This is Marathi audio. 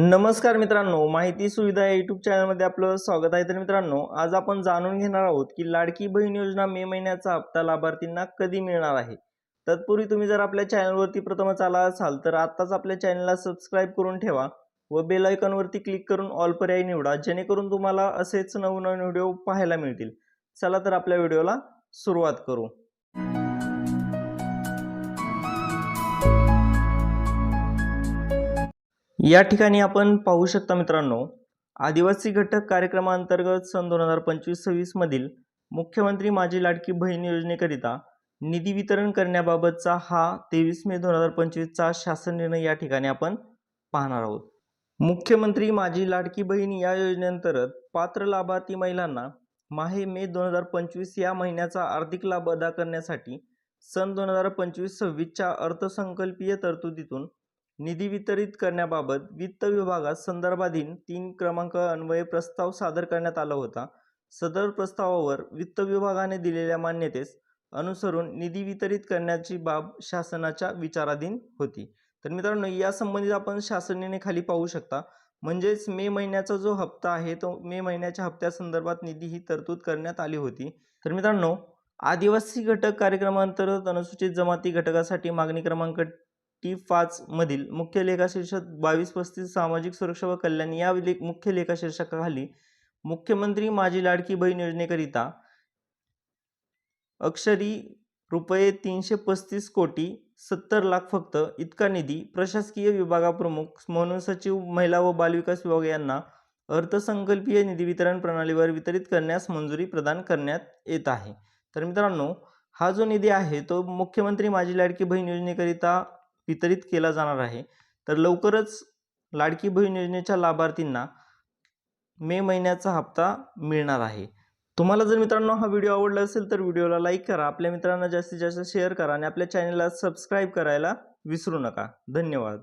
नमस्कार मित्रांनो माहिती सुविधा या युट्यूब चॅनलमध्ये आपलं स्वागत आहे. तर मित्रांनो आज आपण जाणून घेणार आहोत की लाडकी बहीण योजना मे महिन्याचा हप्ता लाभार्थींना कधी मिळणार आहे? तत्पूर्वी तुम्ही जर आपल्या चॅनलवरती प्रथमच आला असाल तर आत्ताच आपल्या चॅनलला सबस्क्राईब करून ठेवा व बेल आयकॉनवरती क्लिक करून ऑल पर्याय निवडा जेणेकरून तुम्हाला असेच नवनवीन व्हिडिओ पाहायला मिळतील. चला तर आपल्या व्हिडिओला सुरुवात करू. या ठिकाणी आपण पाहू शकता मित्रांनो आदिवासी घटक कार्यक्रमांतर्गत सन दोन हजार पंचवीस सव्वीस मधील मुख्यमंत्री माझी लाडकी बहीण योजनेकरिता निधी वितरण करण्याबाबतचा हा तेवीस मे दोन हजार पंचवीसचा शासन निर्णय या ठिकाणी आपण पाहणार आहोत. मुख्यमंत्री माझी लाडकी बहीण या योजनेअंतर्गत पात्र लाभार्थी महिलांना माहे मे दोन हजार पंचवीस या महिन्याचा आर्थिक लाभ अदा करण्यासाठी सन दोन हजार पंचवीस सव्वीसच्या अर्थसंकल्पीय तरतुदीतून निधी वितरित करण्याबाबत वित्त विभागात संदर्भाधीन तीन क्रमांक अन्वये प्रस्ताव सादर करण्यात आला होता. सदर प्रस्तावावर वित्त विभागाने दिलेल्या मान्यतेस अनुसरून निधी वितरित करण्याची बाब शासनाच्या विचाराधीन होती. तर मित्रांनो या संबंधित आपण शासनेने खाली पाहू शकता. म्हणजेच मे महिन्याचा जो हप्ता आहे तो मे महिन्याच्या हप्त्यासंदर्भात निधी ही तरतूद करण्यात आली होती. तर मित्रांनो आदिवासी घटक कार्यक्रमांतर्गत अनुसूचित जमाती घटकासाठी मागणी क्रमांक टी पाचमधील मुख्य लेखाशीर्षक बावीस पस्तीस सामाजिक सुरक्षा व कल्याण या ले मुख्य लेखाशीर्षकाखाली मुख्यमंत्री माझी लाडकी बहीण योजनेकरिता अक्षरी रुपये तीनशे पस्तीस कोटी सत्तर लाख फक्त इतका निधी प्रशासकीय विभागाप्रमुख म्हणून सचिव महिला व बालविकास विभाग यांना अर्थसंकल्पीय निधी वितरण प्रणालीवर वितरित करण्यास मंजुरी प्रदान करण्यात येत आहे. तर मित्रांनो हा जो निधी आहे तो मुख्यमंत्री माझी लाडकी बहीण योजनेकरिता वितरित केला जाणार आहे. तर लवकरच लाडकी बहीण योजनेच्या लाभार्थींना मे महिन्याचा हप्ता मिळणार आहे. तुम्हाला जर मित्रांनो हा व्हिडिओ आवडला असेल तर व्हिडिओला लाईक करा आपल्या मित्रांना जास्तीत जास्त शेअर करा आणि आपल्या चॅनलला सबस्क्राईब करायला विसरू नका. धन्यवाद.